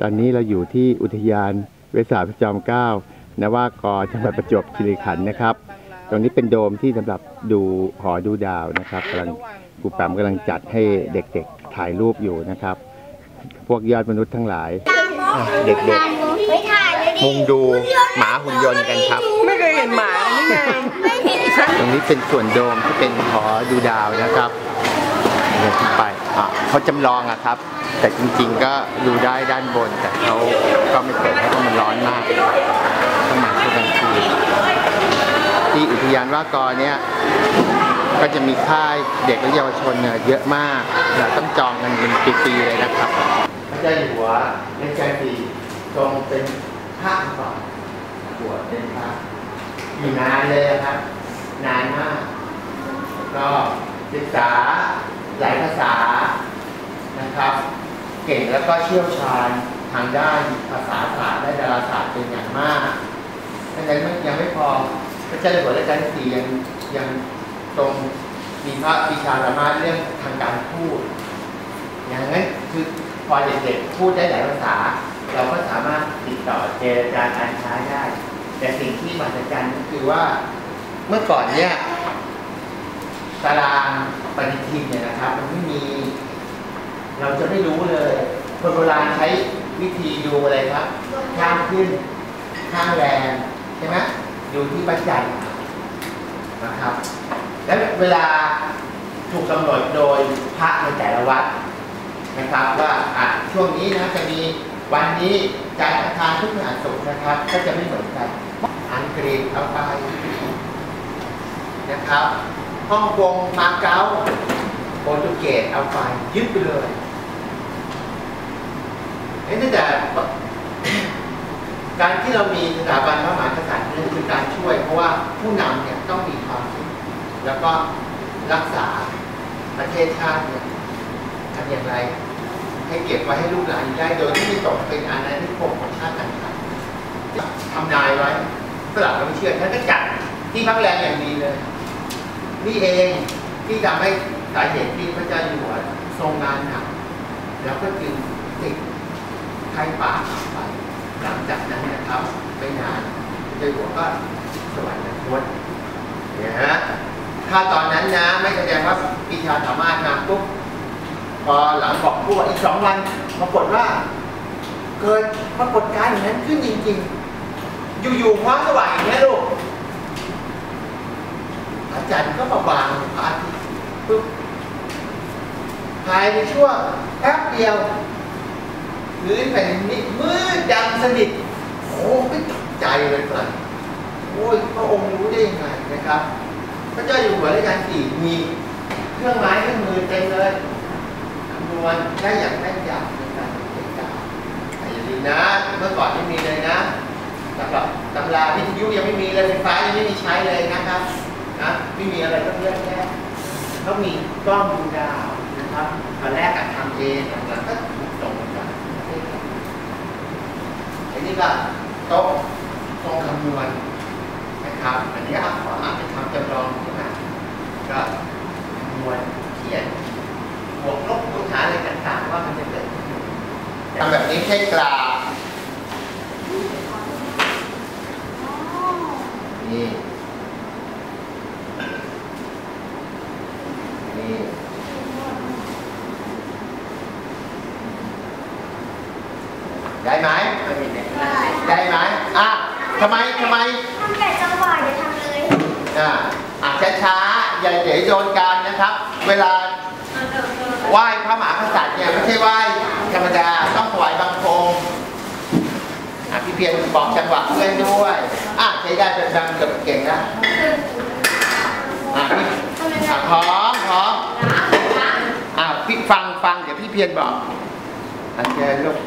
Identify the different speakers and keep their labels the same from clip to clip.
Speaker 1: ตอนนี้เราอยู่ที่อุทยานเวสาพระจอมเกล้านวากรจังหวัดประจวบคีรีขันธ์นะครับ ตรงนี้เป็นโดมที่สำหรับดูหอดูดาวนะครับกำลังครูแปมกำลังจัดให้เด็กๆถ่ายรูปอยู่นะครับ พวกยอดมนุษย์ทั้งหลายอะเด็ก
Speaker 2: ไม่ถ่ายเลย
Speaker 1: ๆ
Speaker 2: ดิ
Speaker 1: มุงดูหมาหุ่นยนต์กันครับ
Speaker 3: ไม่เคยเห็นหมานี่ไง
Speaker 1: ตรงนี้เป็นส่วนโดมที่เป็นหอดูดาวนะครับเดินขึ้นไปอะเขาจำลองอะครับ แต่จริงๆก็ดูได้ด้านบน แต่เขาก็ไม่เปิดให้เพราะมันร้อนมากต้องมาช่วงกลางคืนที่อุทยานว่ากอเนี่ยก็จะมีค่ายเด็กและเยาวชนเนี่ยเยอะมากเราต้องจองกันเป็นปีๆเลยนะครับพระเจ้าอยู่หัวในใจปีทรงเป็นพระก่อนหัวเป็นพระอยู่นานเลยอะครับ นานมาก ก็ศึกษาหลายภาษานะครับ เก่งแล้วก็เชี่ยวชาญทางด้านภาษาศาสตร์และดาราศาสตร์เป็นอย่างมากดังนั้นยังไม่พอพระเจ้าอยู่หัวรัชกาลที่สี่ยังยังตรงมีพระวิชาสามารถเรื่องทางการพูด อย่างนั้นคือพอเด็กๆพูดได้หลายภาษา เราก็สามารถติดต่อเจรจาการค้าได้ แต่สิ่งที่มหัศจรรย์ก็คือว่าเมื่อก่อนเนี่ยตารางปฏิทินเนี่ยนะครับ มันไม่มี เราจะไม่รู้เลย คนโบราณใช้วิธีดูอะไรครับข้างขึ้นข้างแรงใช่ไหมดูที่ปัจจัยนะครับ แล้วเวลาถูกกำหนดโดยพระในแต่ละวัดนะครับว่าอะช่วงนี้นะจะมีวันนี้จันทร์อังคารทุกงานศุกร์นะครับ ก็จะไม่เหมือนกันอังกฤษเอาไปนะครับฮ่องกงมาเก๊าโปรตุเกสเอาไปยึดไปเลย เอ้ยตั้งแต่การที่เรามีสถาบันพระมหากษัตริย์นั่นคือการช่วย เพราะว่าผู้นำเนี่ยต้องมีความคิดแล้วก็รักษาประเทศชาติเนี่ยทำอย่างไร ให้เก็บไว้ให้ลูกหลานได้โดยที่ไม่ตกเป็นอาณานิคมของชาติต่างๆทำนายไว้ฝรั่งก็ไม่เชื่อท่านก็จัดที่พักแรงอย่างดีเลย นี่เองที่ทำให้สาเหตุที่พระเจ้าอยู่หัวทรงงานหนักแล้วก็จึง ไข้ป่าไปหลังจากนั้นนะครับไม่นานเจ้าหัวก็สวรรคตเนี่ยฮะถ้าตอนนั้นนะไม่แสดงว่าปีชาสามารถมาปุ๊บพอหลังบอกพูดอีกสองวันปรากฏว่า เกิดปรากฏการณ์อย่างนั้นขึ้นจริงๆ อยู่ๆคว้าสว่างอย่างนี้ลูกอาจารย์ก็มาวางพระอาทิตย์ปุ๊บภายในช่วงแป๊บเดียว พื้นแผ่นดินนี้มืดดำสนิทโอ้ไม่ตกใจเลยครับโอ้ยพระองค์รู้ได้ยังไงนะครับ พระเจ้าอยู่หัวรัชกาลที่สี่มีเครื่องไม้เครื่องมือเต็มเลยคำนวณได้อย่างแม่นยำในการเขียนการแต่อย่าลืมนะ เมื่อก่อนไม่มีเลยนะสำหรับตำราวิทยุยังไม่มีเลยไฟฟ้ายังไม่มีใช้เลยนะครับนะไม่มีอะไรต้องเยอะแยะต้องมีกล้องดูดาวนะครับตอนแรกอะทำเองหลังๆก็ถูกส่งมาจากประเทศจีนอั นี่ก็โต๊ะตรงคำนวณนะครับอันนี้อะขออ่านเป็นคำจำลองขึ้นมาก็คำนวณเขียนบวกลบคูณหารอะไรต่างๆว่ามันจะเกิดทำแบบนี้แค่กราฟนี่ได้ไหมได้ไหมอะทำไมทำไม
Speaker 2: ทำแต่จังหวะอย่าทำเลย
Speaker 1: อะอะช้าๆอย่าเดี๋ยวโยนกันนะครับ เวลาไหว้พระมหากษัตริย์เนี่ยไม่ใช่ไหว้ธรรมดาต้องถวายบังคมอะพี่เพียรบอก จังหวะเพื่อนด้วย อะใช้ได้เป็นดังเกือบเก่งแล้วอะพี่อะพร้อมพร้อมอ่าพี่ฟังฟังเดี๋ยวพี่เพียรบอกอาเชิญลูก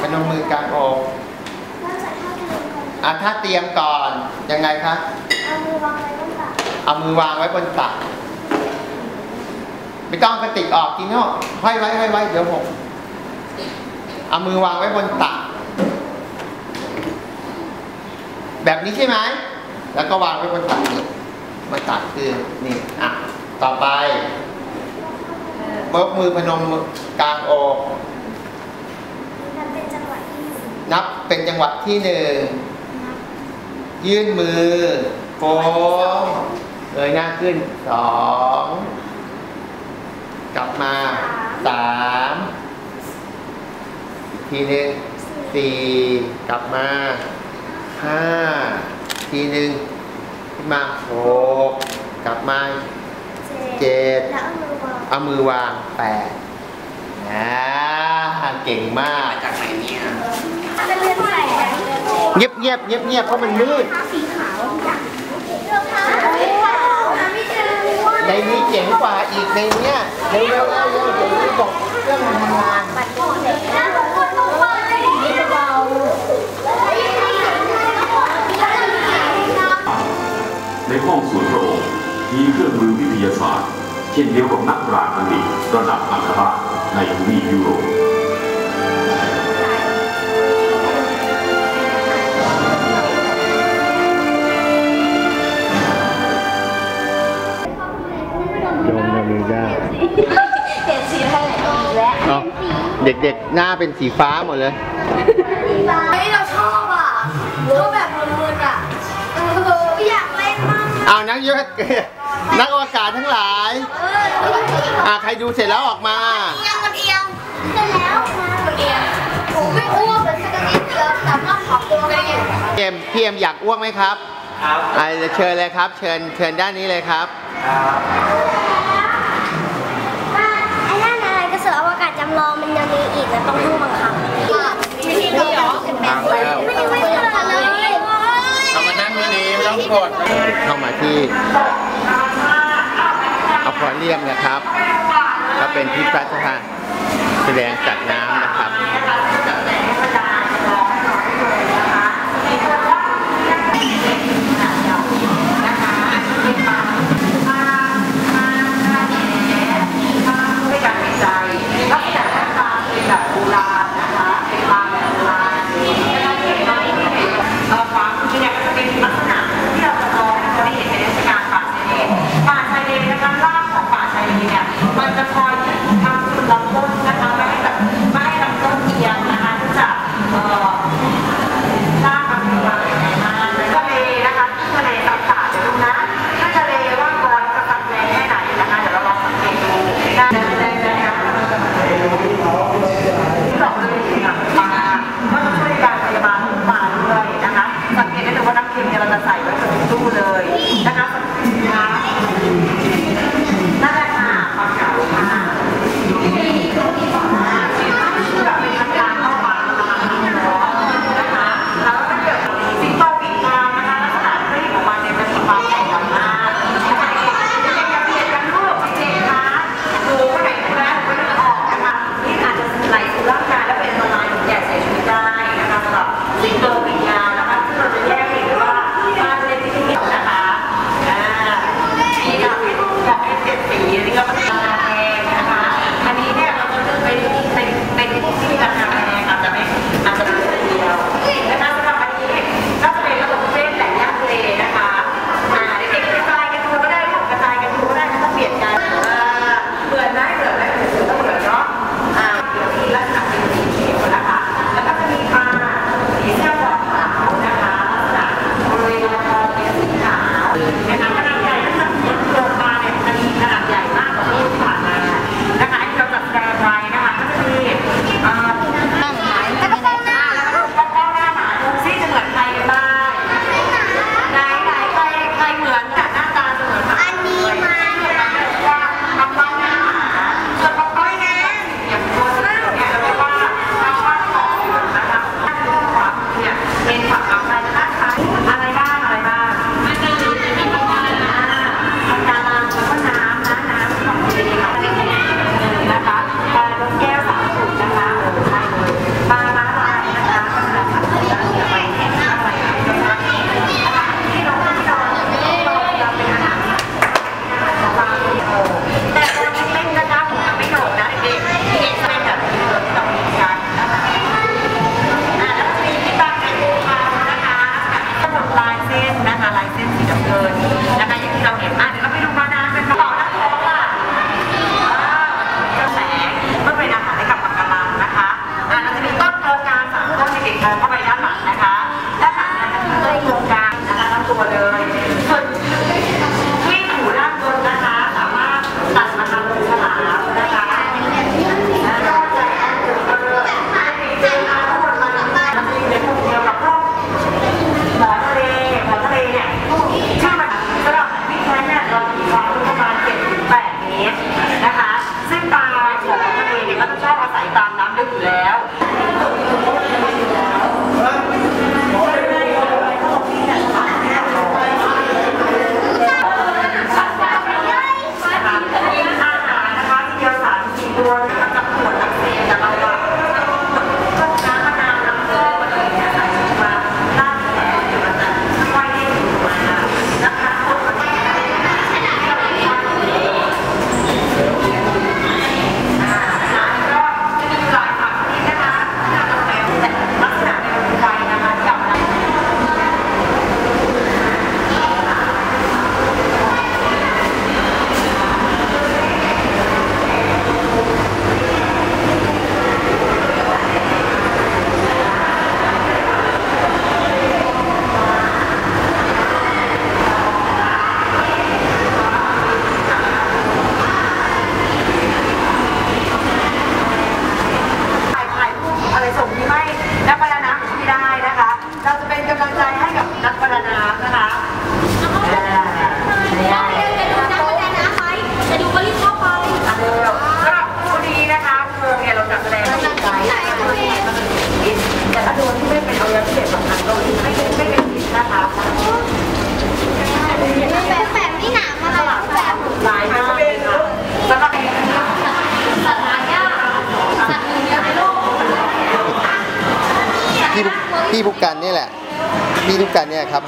Speaker 1: พนมมือกลางอก
Speaker 2: อะ
Speaker 1: ถ้าเตรียมก่อนยังไงคะ
Speaker 2: เอามือวางไว้บนตัก
Speaker 1: เอามือวางไว้บนตักไม่ต้องกระติกออกกินเนาะห้อยไว้ห้อยไว้เดี๋ยวหกเอามือวางไว้บนตัก แบบนี้ใช่ไหม แล้วก็วางไว้บนตักนี่บนตักคือนี่อะต่อไปยกมือพนมกลางอกนับเป็นจังหวะที่หนึ่งยื่นมือโค้งเงยหน้าขึ้นสองกลับมาสามอีกทีหนึ่งสี่กลับมา ห้าทีหนึ่งขึ้นมาหกกลับมาเจ็ด
Speaker 2: แล้วเอามือวาง
Speaker 1: เอามือวางแปดนะเก่งมาก
Speaker 3: จากไหนเนี่ย
Speaker 2: จะเลื่อนใส่แขน
Speaker 1: เงียบเงียบเงียบเงียบเพราะมันมืด
Speaker 2: สีขาวรองเท้าหาไม่เจอ
Speaker 1: ในนี้เจ๋งกว่าอีกในเนี้ยเร็วเร็วเร็วเร็ว เช่
Speaker 4: นเดียวกับนักปราชญ์อังกฤษระดับอัครในทวีปยุโรป
Speaker 1: โยมนามิด้า
Speaker 2: เปลี่ยนสีให้และ
Speaker 1: อ๋อเด็กๆ หน้าเป็นสีฟ้าหมดเลย
Speaker 2: เฮ้ยเราชอบอะชอบแบบมึนๆอะเอออยากเล่นมาก
Speaker 1: เอานักยศ นักอวกาศทั้งหลาย
Speaker 2: เออ
Speaker 1: อ่าใครดูเสร็จแล้วออกมา
Speaker 2: เอียงมันเอียงเสร็จแล้วมันเอียงผมไม่อ้วกเลยสักนิดเดียวแต่ว่าขอบตัวได้ยัง
Speaker 1: พี่เอ็มพี่เอ็มอยากอ้วกไหมครับ
Speaker 3: ครับ
Speaker 1: อ่าเชิญเลยครับ เชิญเชิญด้านนี้เลยครับ
Speaker 2: ไอ้นั่นอะไรกระสืออวกาศจำลองมันยังมีอีกนะต้องห้องบังคับไม่ใช่เหรอไม่ได้ไม่ได้ไม่ได้เลย
Speaker 1: เอามานั่งดีๆไม่ต้องกดเข้ามาที่อ ควาเรียมนะครับ ก็เป็นที่พระราชทานแสดงสัตว์น้ำ
Speaker 5: น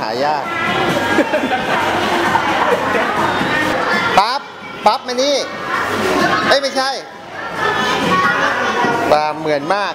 Speaker 5: ายากปั๊บปั๊บมานี่เอ้ยไม่ใช่ปลาเหมือนมาก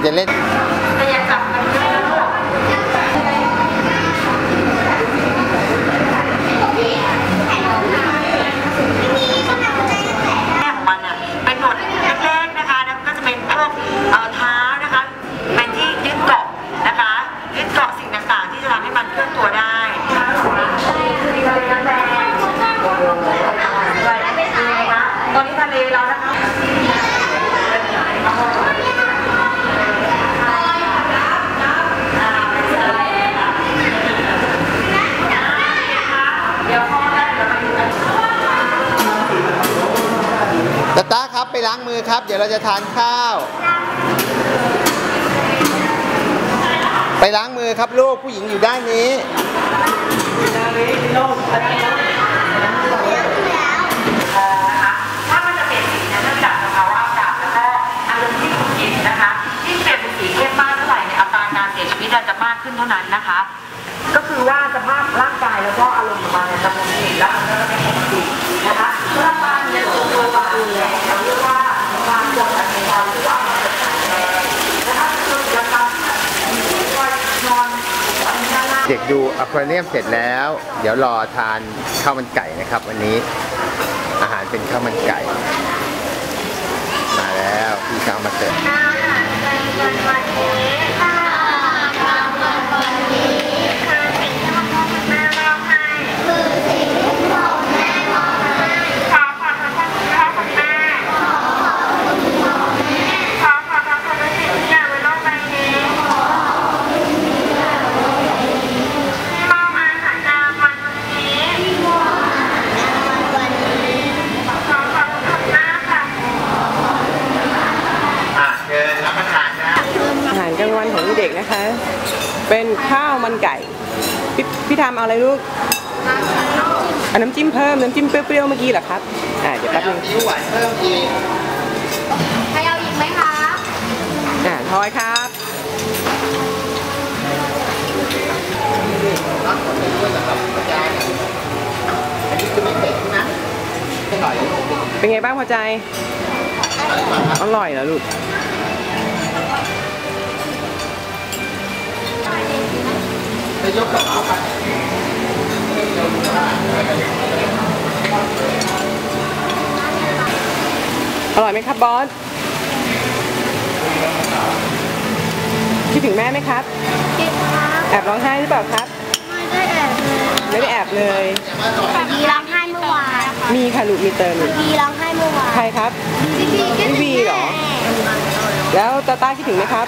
Speaker 1: Skelett ไปล้างมือ
Speaker 5: ครั
Speaker 1: บ เดี๋ยวเรา
Speaker 5: จะทานข้าว ไปล้างมือครับลูกผู้หญิงอยู่ด้านนี้
Speaker 1: ถ้ามันจะเป็นสีนั้นจะจับนะคะว่าอากาศแล้วก็อารมณ์ที่คุณกินนะคะยิ่งเป็นสีเข้มมากเท่าไหร่เนี่ยอัตราการเสียชีวิตเราจะมากขึ้นเท่านั้นนะคะ ก็คือว่าสภาพร่างกายแล้วก็อารมณ์ของมันเนี่ยจะมีแล้วนะคะสำหรับการเนี่ยตัวตัวบาดูแลเราเรียกว่าการตรวจอัตราหรือว่า
Speaker 5: เด็กดูอควาเรียมเสร็จแล้ว เดี๋ยวรอทานข้าวมันไก่นะครับ วันนี้อาหารเป็นข้าวมันไก่ มาแล้วพี่ช้าวมาเสิร์ฟ
Speaker 2: อาหารเป็นวันวันนี้อาหารเป็นวันวันนี้
Speaker 3: เป็นข้าวมันไก่ พี่พี่ทำเอาอะไรลูกเอาน้ำจิ้มเพิ่มน้ำจิ้มเปรี้ยวๆเมื่อกี้เหรอครับอ่าเดี๋ยวแป๊บนึง
Speaker 1: ซีอิ๊วหวานเพิ่มอีก
Speaker 2: ใครเอาอีกไหมคะ
Speaker 3: อ่าทอยครับ
Speaker 1: น้ำขนมด้วยนะครับกระจายอันนี้คือไม่เผ็ดใช่ไหมไม่อร่อยลูก
Speaker 3: เป็นไงบ้างพอใจ อร่อยเหรอลูก
Speaker 1: ยกกระเป๋าไป
Speaker 3: อร่อยไหมครับบอส คิดถึงแม่ไหมครับ
Speaker 2: คิดครับ
Speaker 3: แอบร้องไห้หรือเปล่าครับ
Speaker 2: ไม่ได้แอบเลย
Speaker 3: ไม่ได้แอบเลย
Speaker 2: ดีร้องไห้เมื่อวาน
Speaker 3: มีค่ะลูกมีเติมลูก
Speaker 2: ดีร้องไห้เมื่อวาน
Speaker 3: ใครครับ
Speaker 2: พี่พี่คิดถึง
Speaker 3: พี่วีเหรอ
Speaker 2: แม่
Speaker 3: แล้วตาต้าคิดถึงไหมครับ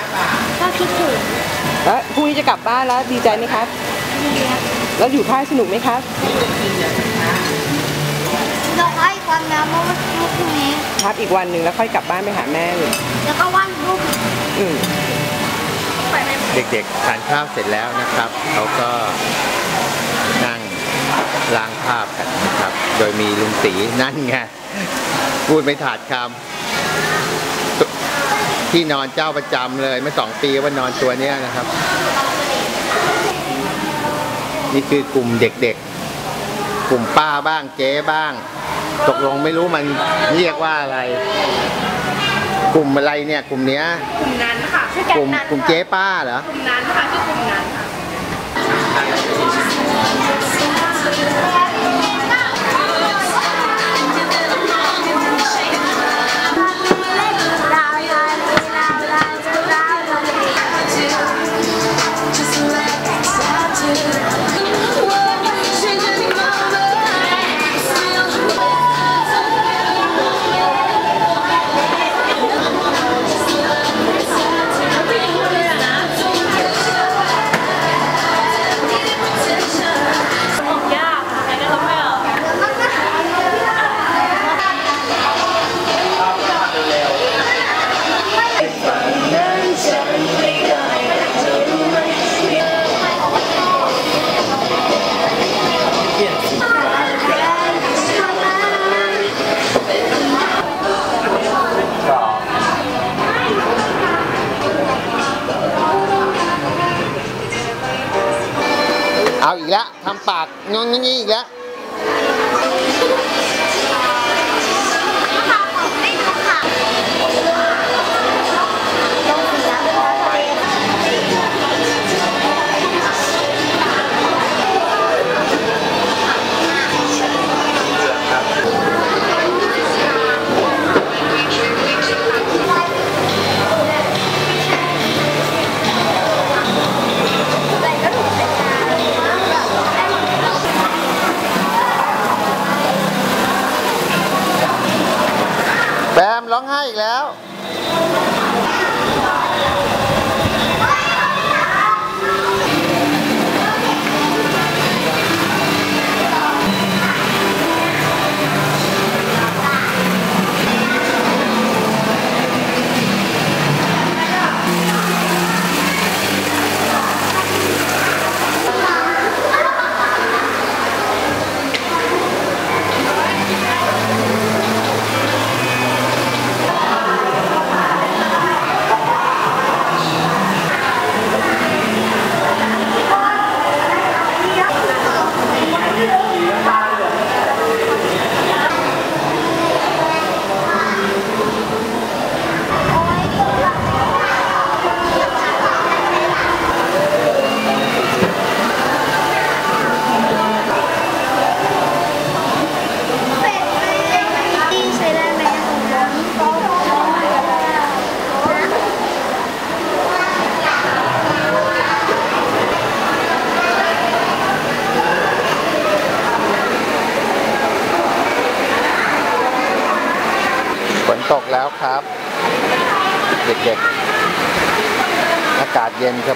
Speaker 2: ก็คิดถึง
Speaker 3: แล้วพรุ่งนี้จะกลับบ้านแล้วดีใจไหมครับ
Speaker 2: ดีครับ
Speaker 3: แล้วอยู่ค่ายสนุกไหมครับ
Speaker 2: ดอกไม้ความงามเมื่อวันพรุ่งนี้
Speaker 3: ครับอีกวันหนึ่งแล้วค่อยกลับบ้านไปหาแม่ลูก
Speaker 2: แล้วก็วันรุ่ง
Speaker 3: อืม
Speaker 1: เด็กๆทานข้าวเสร็จแล้วนะครับเขาก็นั่งล้างภาพกันนะครับ โดยมีลุงตีนั่นไงพูดไม่ถาดคำตุ ที่นอนเจ้าประจำเลยเมื่อสองปีว่านอนตัวเนี้ยนะครับ นี่คือกลุ่มเด็กๆ กลุ่มป้าบ้างเจ๊บ้าง ตกลงไม่รู้มันเรียกว่าอะไร กลุ่มอะไรเนี่ย กลุ่มเนี้ย
Speaker 5: กลุ่มนั้นค่ะชื่อก
Speaker 1: ลุ่มกลุ่มเจ๊ป้าเหรอ
Speaker 5: กลุ่มนั้นค่ะชื่อกลุ่มนั้นค่ะ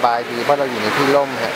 Speaker 1: บายดีเพราะเราอยู่ในที่ร่มฮะ